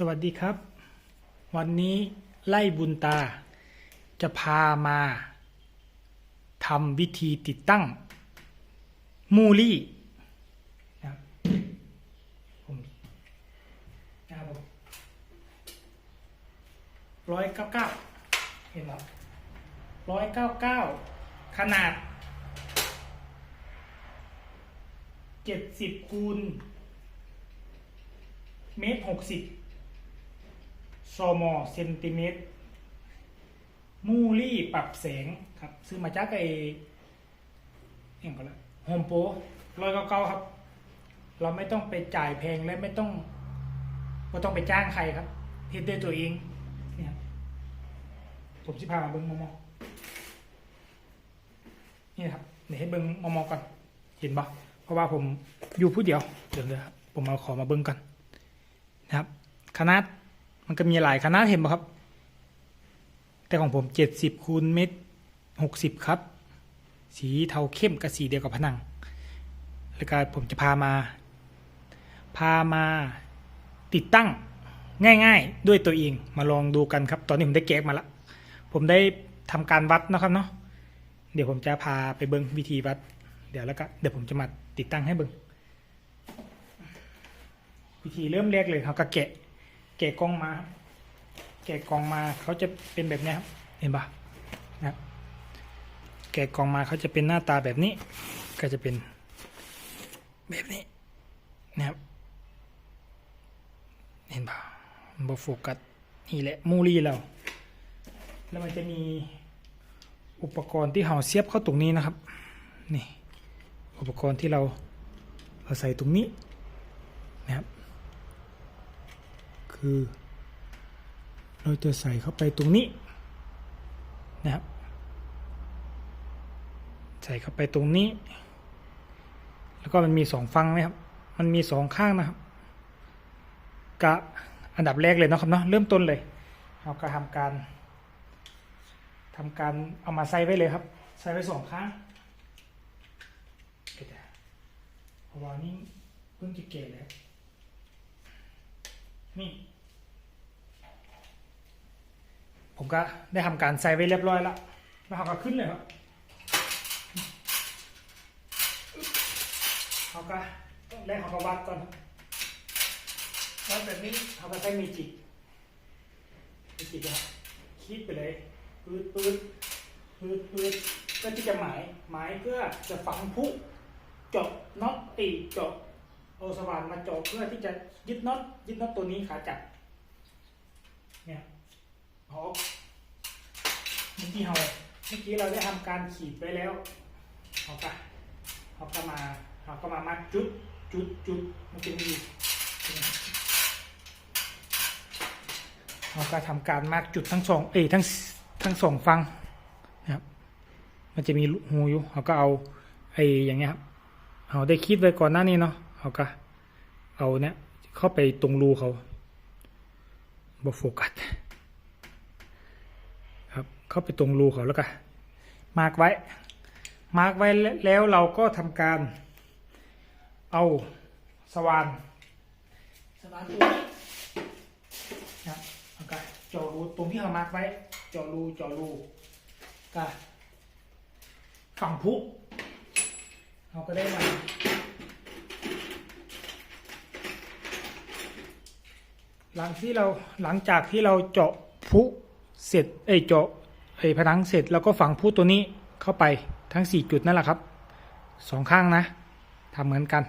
สวัสดีครับ วันนี้ไล่บุญตา จะพามาทำวิธีติดตั้ง มูลี่นะครับผมนะครับผมร้อยเก้าเก้าเห็นไหมร้อยเก้าเก้าขนาดเจ็ดสิบคูณเมตรหกสิบ ซมอเซนติเมตรมูลี่ปรับแสงครับ ซื้อมาจากไอเองก็แล้วโฮมโปรร้อยเก้าครับ เราไม่ต้องไปจ่ายแพงและไม่ต้องไม่ต้องไปจ้างใครครับเฮ็ดด้วยตัวเองเนี่ยผมสิพามาเบิ้งมอมอนี่ครับเดี๋ยวให้เบิ้งมอมอก่อนเห็นปะเพราะว่าผมอยู่ผู้เดียวเดี๋ยวเลยครับผมเอาขอมาเบิ้งกันนะครับคณะ มันก็มีหลายคณะเห็นไหมครับ แต่ของผมเจ็ดสิบคูณเมตรหกสิบครับ สีเทาเข้มกับสีเดียวกับผนัง แล้วก็ผมจะพามา พามาติดตั้งง่าย ๆ ด้วยตัวเองมาลองดูกันครับ ตอนนี้ผมได้แกะมาละผมได้ทำการวัดนะครับเนาะเดี๋ยวผมจะพาไปเบิ้งวิธีวัด เดี๋ยวแล้วก็เดี๋ยวผมจะมาติดตั้งให้เบิ้งวิธีเริ่มแรกเลยเขาก็แกะ แกะกล่องมาแกะกล่องมาเขาจะเป็นแบบนี้ครับเห็นปะนะแกะกล่องมาเขาจะเป็นหน้าตาแบบนี้ ก็จะเป็นแบบนี้นะครับเห็นปะบโฟกัสนี่แหละมูลี่เรา แล้วมันจะมีอุปกรณ์ที่เราเสียบเข้าตรงนี้นะครับนี่อุปกรณ์ที่เราเราใส่ตรงนี้นะครับ คือ เราจะใส่เข้าไปตรงนี้นะครับ ใส่เข้าไปตรงนี้ แล้วก็มันมีสองฟังนะครับ มันมีสองข้างนะครับกะอันดับแรกเลยนะครับเนาะเริ่มต้นเลยเราก็ทำการทำการเอามาใส่ไว้เลยครับ ใส่ไว้สองข้างเดี๋ยวเพราะว่านี่เพิ่งจะเกะเลยครับ นี่ ผมก็ได้ทำการใส่ไว้เรียบร้อยแล้วแล้วเขาก็ขึ้นเลยครับเขาก็แรกเขาก็วัดก่อนวัดแบบนี้เขาก็ใช้มีจิกมีจิกนะครับคิดไปเลยปืดปืดปืดปืดเพื่อที่จะหมายหมายเพื่อจะฝังพุเจาะน็อตตีเจาะ เอาสว่านมาเจาะเพื่อที่จะยึดน็อตยึดน็อตตัวนี้ขาจับเนี่ยพอเมื่อกี้เราเมื่อกี้เราได้ทำการขีดไว้แล้วเอาปะเขาก็มาเขาก็มามัดจุดจุดจุดมันจะมีเราก็ทำการมัดจุดทั้งสองเอ้ทั้งทั้งสองฟังนะครับ มันจะมีหูอยู่เขาก็เอาไอ้อย่างเงี้ยครับเขาได้คิดไว้ก่อนหน้านี้เนาะ เขาก็เอาเนี้ยเข้าไปตรงรูเขาบโฟกัสครับ เข้าไปตรงรูเขาแล้วก็มาร์กไว้ มาร์กไว้แล้วเราก็ทำการ เอาสว่านสว่านตัวนี้นะครับก็เจาะรูตรงที่เรามาร์กไว้เจาะรูเจาะรูก็ฝังพุเราก็ได้มา หลังที่เราหลังจากที่เราเจาะพุเสร็จเอ้ยเจาะไอ้ผนังเสร็จแล้วก็ฝังพุตัวนี้เข้าไปทั้งสี่จุดนั่นแหละครับสองข้างนะทำเหมือนกัน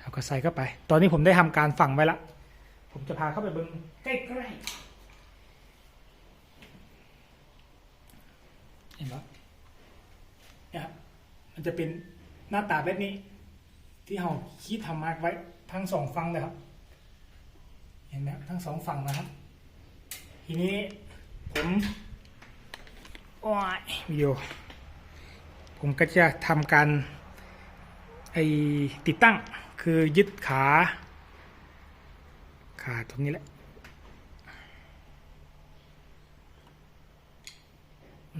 เราก็ใส่เข้าไป ตอนนี้ผมได้ทำการฝังไว้ละ ผมจะพาเข้าไปเบิ้งใกล้ๆเห็นปะเนี่ยมันจะเป็นหน้าตาแบบนี้ ที่เราคิดทำมาร์กไว้ทั้งสองฝั่งเลยครับ เนไหมทั้งสองฝั่งนะครับ ทีนี้ผมโอ้ยวิดีโอผมก็จะทำการไอติดตั้งคือยึดขา ขาตรงนี้แหละ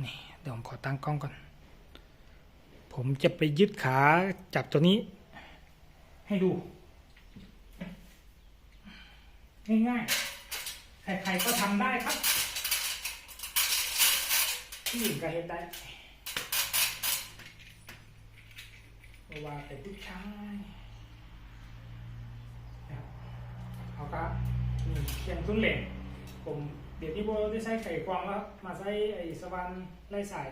นี่เดี๋ยวผมขอตั้งกล้องก่อน ผมจะไปยึดขาจับตัวนี้ ให้ดู ง่ายๆ ใครๆก็ทำได้ครับผู้หญิงก็เห็นได้ระว่าแต่ผู้ชายเอาครับนี่เขียนตุ้นเหล็กผมเดี๋ยวนี้โบได้ใช้ไข่ควางแล้ว มาใช้ไอ้สวรรค์ไล่สาย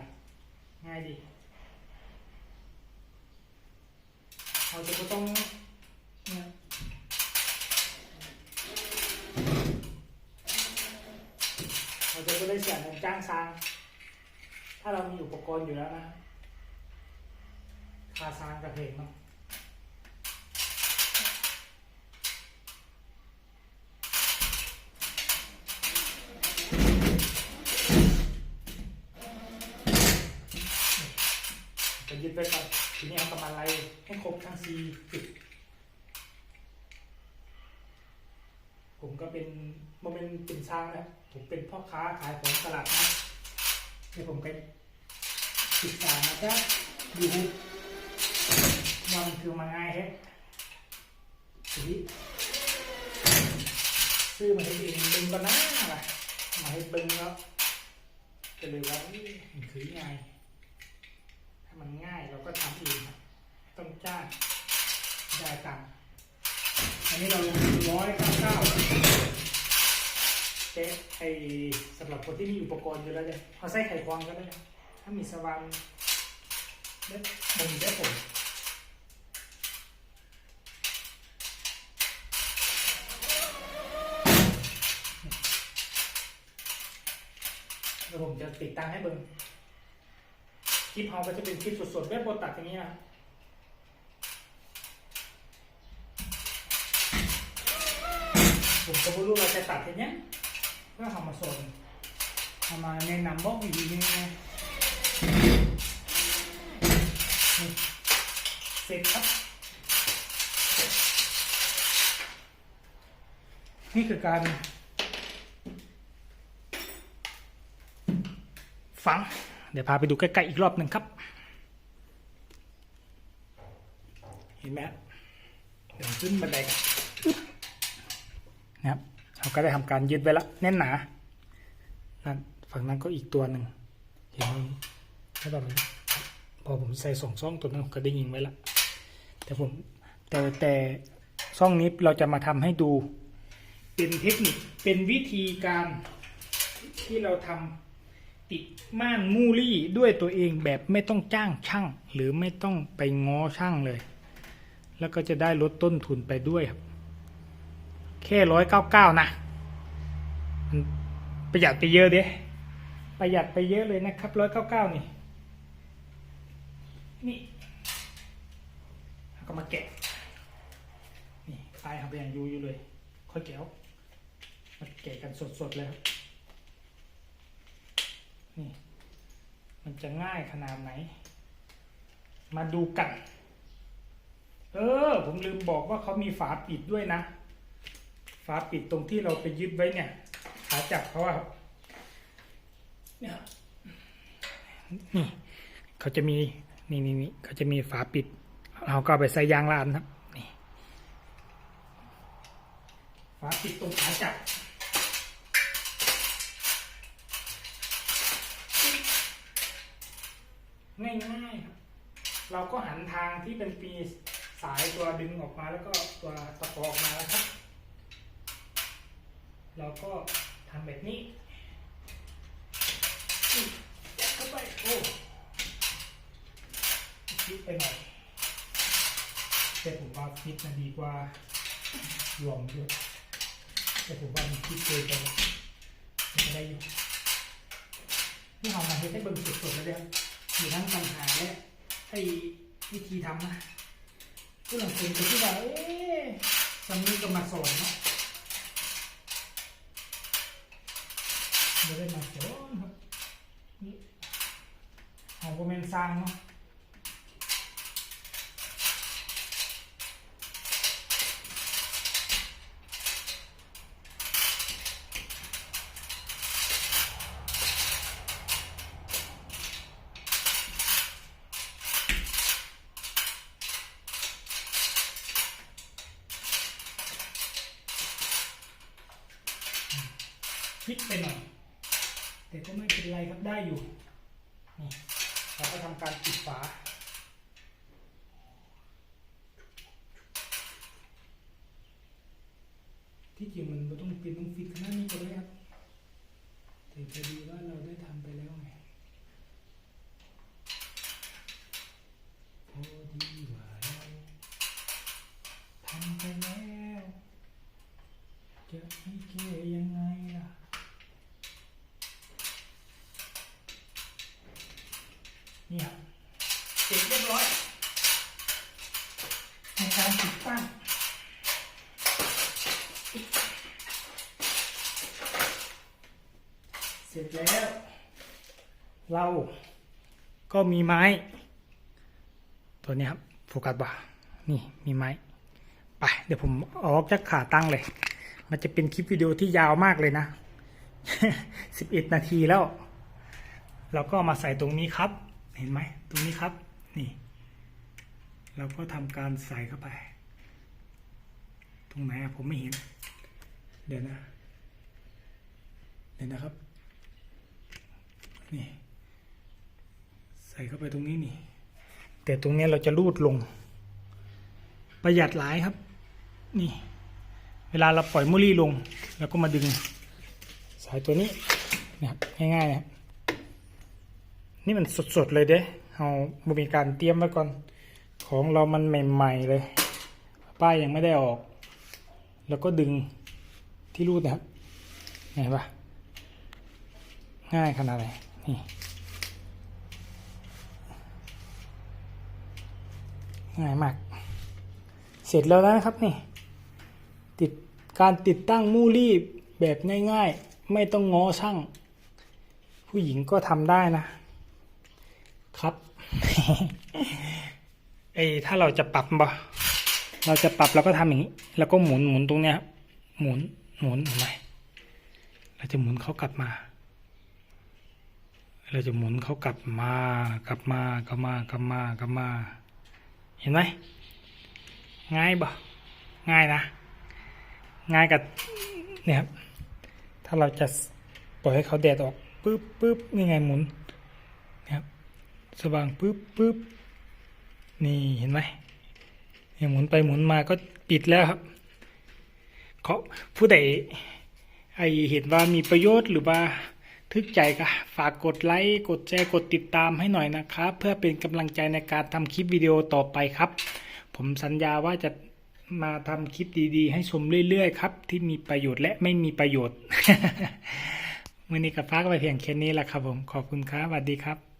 ง่ายดีเราจะต้องเนี่ย เราจะไม่ได้เสียเงินจ้างสร้าง ถ้าเรามีอุปกรณ์อยู่แล้วนะคาสร้างกระเพงเนาะจะยึดไปก่อนทีนี้เอากำมันไรให้ครบทั้งสี่จุด ผมก็ เป็นโมเมนต์เป็นช่างนะผมเป็นพ่อค้าขายของตลาดนะที่ผมไปศึกษามาจากยูทูบมันคือมาง่ายแฮะทีซื้อมาให้เองเบิ้งก็น่าล่ะมาให้เบิ้งแล้วก็เลยว่านี่มันคือง่ายถ้ามันง่ายเราก็ทำเองครับต้องจ้างได้ตังค์ อันนี้เราลงร้อยเก้าเก้าเจ๊ไอสำหรับคนที่มีอุปกรณ์อยู่แล้วเนี่ยเขาใส่ไข่ควางก็ได้นะถ้ามีสว่านได้ผมได้ผมเดี๋ยวผมจะติดตั้งให้เบิ่งคลิปเราก็จะเป็นคลิปสดๆแบบบตัดอย่างนี้นะ ผมก็ไม่รู้เราจะตัดยังไงเพื่อทำมาสอนทำมาแนะนำบอกวิธียังไงนี่เสร็จครับ นี่คือการ ฝัง เดี๋ยวพาไปดูใกล้ๆอีกรอบหนึ่งครับ เห็นไหมเดี๋ยวขึ้นบันไดกัน นะครับเราก็ได้ทำการยึดไว้แล้วแน่นหนานั่นฝั่งนั้นก็อีกตัวหนึ่งเห็นไหมถ้าแบบพอผมใส่สองซ่องตัวนั้นผมก็ได้ยิงไว้แล้วแต่ผมแต่แต่ซ่องนี้เราจะมาทำให้ดู เป็นเทคนิคเป็นวิธีการที่เราทำติดม่านมูลี่ด้วยตัวเองแบบไม่ต้องจ้างช่าง หรือไม่ต้องไปง้อช่างเลย แล้วก็จะได้ลดต้นทุนไปด้วยครับ แค่ร้อยเก้าเก้านะมันประหยัดไปเยอะเด้ประหยัดไปเยอะเลยนะครับร้อยเก้าเก้านี่นี่ก็มาแกะนี่ปลายเอาไปอย่างยูอยู่เลย ค่อยแกะมาแกะกันสดๆเลยครับนี่มันจะง่ายขนาดไหน มาดูกัน เออ ผมลืมบอกว่าเขามีฝาปิดด้วยนะ ฝาปิดตรงที่เราไปยึดไว้เนี่ยขาจับเขาอะครับเนี่ยนี่เขาจะมีนี่นี่นี่เขาจะมีฝาปิด เราก็ไปใส่ยางลานครับนี่ฝาปิดตรงขาจับง่ายๆครับเราก็หันทางที่เป็นปีสายตัวดึงออกมาแล้วก็ตัวตะกอออกมาแล้วครับ เราก็ทำแบบนี้เข้าไปโอ้ฟิตไปหน่อยแต่ผมว่าฟิตนดีกว่าหลวมด้วยแต่ผมว่ามันฟิตเกินไปมันจะได้อยู่นี่เอามาให้ได้เบิ่งสดๆแล้วเนี่ยมีทั้งปัญหาและไอ้วิธีทำนะผู้หลังคนก็ที่ว่าเอ๊ะสามีก็มาสอนเนาะ จะได้มาสอนครับนี่ของโบเมนซังเนาะพริกไปหน่อย แต่ก็ไม่เป็นไรครับได้อยู่นี่เราก็ทำการปิดฝาที่จริงมันต้องเป็นต้องฟิตขนาดนี้ก็ได้ครับแต่พอดีว่าเราได้ทำไปแล้วไงพอดีว่าเราทำไปแล้ว จะให้แก้ยังไงล่ะ เนี่ยเสร็จเรียบร้อยใน การติดตั้งเสร็จแล้ว เราก็มีไม้ ตัวนี้ครับโฟกัสบ่านี่มีไม้ ไป เดี๋ยวผมออกจากขาตั้งเลย มันจะเป็นคลิปวิดีโอที่ยาวมากเลยนะ 11 นาทีแล้ว เราก็มาใส่ตรงนี้ครับ เห็นไหม ตรงนี้ครับ นี่ เราก็ทำการใส่เข้าไป ตรงไหนอะผมไม่เห็น เดี๋ยวนะ เดี๋ยวนะครับ นี่ ใส่เข้าไปตรงนี้นี่ แต่ตรงนี้เราจะรูดลง ประหยัดหลายครับ นี่ เวลาเราปล่อยมุลี่ลง แล้วก็มาดึง สายตัวนี้นะครับง่ายๆนะครับนี่มันสดๆเลยเด้เราบ่มีการเตรียมไว้ก่อน ของเรามันใหม่ ๆ เลย ป้ายยังไม่ได้ออก แล้วก็ดึงที่รูดนะครับเห็นปะง่ายขนาดไหนนี่ง่ายมาก เสร็จแล้วนะครับนี่ ติดการติดตั้งมูลี่แบบง่ายๆ ไม่ต้องง้อช่าง ผู้หญิงก็ทำได้นะครับ ไอ้ถ้าเราจะปรับบ่เราจะปรับเราก็ทำอย่างนี้ แล้วก็หมุนหมุนตรงเนี้ยครับหมุนหมุนเห็นไหมเราจะหมุนเขากลับมา เราจะหมุนเขากลับมากลับมากลับมากลับมากลับมา เห็นไหมง่ายบ่ง่ายนะ ง่ายกับเนี่ยครับถ้าเราจะปล่อยให้เขาแดดออกปึ๊บปึ๊บนี่ไงหมุนนะครับสว่างปึ๊บปึ๊บ นี่เห็นไหมเนี่ยหมุนไปหมุนมาก็ปิดแล้วครับเขาผู้ใดไอเห็นว่ามีประโยชน์หรือว่าทึกใจก็ฝากกดไลค์กดแชร์กดติดตามให้หน่อยนะครับ เพื่อเป็นกำลังใจในการทำคลิปวิดีโอต่อไปครับ ผมสัญญาว่าจะมาทำคลิปดีๆ ให้ชมเรื่อยๆครับ ที่มีประโยชน์และไม่มีประโยชน์มื่อนี้กับฟ้ากไปเพียงแค่นี้แหละครับผม ขอบคุณครับสวัสดีครับ